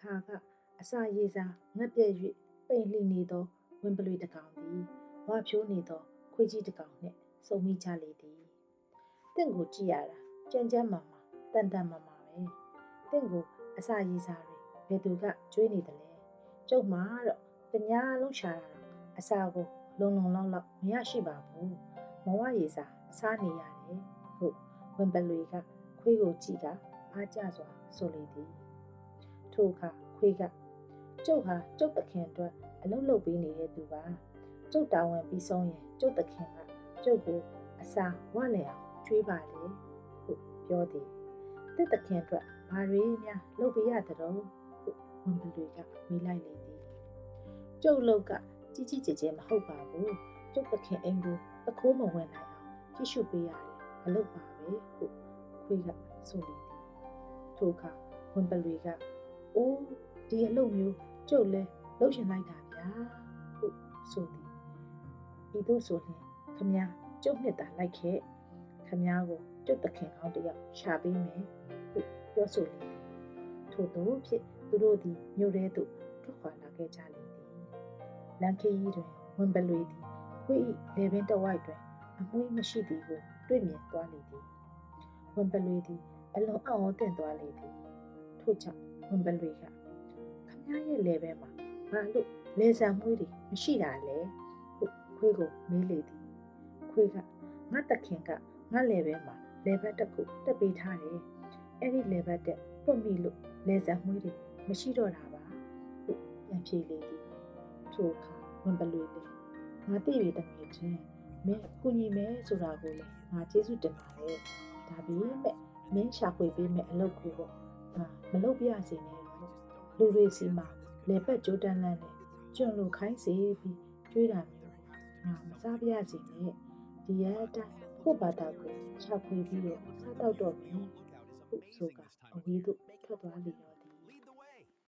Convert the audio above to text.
ခါကအစာရေစာငက်ပြက်၍ပိန်လှီနေသောဝင်းပလွေတစ်ကောင်သည်ဝါဖြိုးနေသောခွေးကြီးတစ်ကောင်နှင့်စုံမိကြလေသည်တင့်ကိုကြည့်ရတာကြမ်းကြမ်းမာမာတန်တန်မာမာပဲတင့်ကိုအစာရေစာတွေဘယ်သူကကျွေးနေတယ်လဲကျုပ်မှာတော့တညာလုံးရှာတာတော့အစာကိုလုံလုံလောက်လောက်မရရှိပါဘူးမဝရေစာစားနေရတယ်ဟုတ်ဝင်းပလွေကခွေးကိုကြည့်ကအားကြစွာဆိုလေသည် ထိုအခါခွေးကကျုပ်ဟာကျုပ်တခင်အတွက်အလုပ်လုပ်ပေးနေတဲ့သူပါကျုပ်တာဝန်ပြီးဆုံးရင်ကျုပ်တခင်ကကျုပ်ကိုအစာဝလည်အောင်ကျွေးပါတယ်ဟုတ်ပြောသည်တစ်တခင်အတွက်ဘာတွေများလုပ်ပေးရသလဲဟုတ်ဝန်ပလွေကမေးလိုက်လေသည်ကျုပ်လောက်ကကြီးကြီးကျယ်ကျယ်မဟုတ်ပါဘူးကျုပ်တခင်အိမ်ကိုတခိုးမဝင်နိုင်အောင်ကြည့်ရှုပေးရတယ်အလုပ်ပါပဲဟုတ်ခွေးကဆိုလေသည်ထိုအခါဝန်ပလွေက အိုးဒီအလုပ်မျိုးကျုပ်လဲလုပ်ရှင်လိုက်တာဗျာဟုတ်ဆိုသည်ဤသို့ဆိုရင်ခမည်းကျုပ်နှစ်သာလိုက်ခဲ့ခမည်းကိုကျုပ်တခင်ကောင်းတစ်ယောက်ရှာပေးမယ်ဟုတ်ပြောဆိုလေသည်ထို့သောဖြင့်သူတို့သည်မြို့ထဲသို့ထွက်ခွာလာခဲ့ကြလေသည်လန်ခေးကြီးတွင်ဝန်ပလွေသည်ခွေး၏လေပင်တစ်ဝိုက်တွင်အမွှေးမရှိသည်ကိုတွေ့မြင်သွားလေသည်ဝန်ပလွေသည်အလွန်အံ့ဩသင့်သွားလေသည်ထို့ကြောင့် ဝန်ပလွေကခမည်းရဲ့လေပင်မှာဘာလို့လေဆံမွှေးတွေမရှိတာလဲဟုတ်ခွေးကိုမေးလေသည်ခွေးကငါတခင်ကငါလေပင်မှာလေဘက်တစ်ခုတက်ပေးထားတယ်အဲ့ဒီလေဘက်တက်ပွတ်မိလို့လေဆံမွှေးတွေမရှိတော့တာပါဟုတ်ပြန်ဖြေလေသည်ထိုအခါဝန်ပလွေလေငါသိရတဲ့ငယ်ချင်းမင်းကုညီမဲဆိုတာကိုလေငါကျေးဇူးတင်ပါတယ်ဒါပေမဲ့မင်းရှာဖွေပေးမဲ့အလုပ်ကိုပေါ့ ငါမလုပ်ပြရစေနဲ့လို့လူတွေစီမှာလေပတ်ကြိုးတန်းလန်းနဲ့ကျွန့်လို့ခိုင်းစေပြီးကျွေးတာမျိုးငါမစားပြရစေနဲ့ဒီရအတိုင်းကိုယ့်ဘာသာကိုရှာဖွေပြီးတော့စားတော့တော့မယ်ဟုတ်ဆိုကအဝေးသို့ထွက်သွားလေရော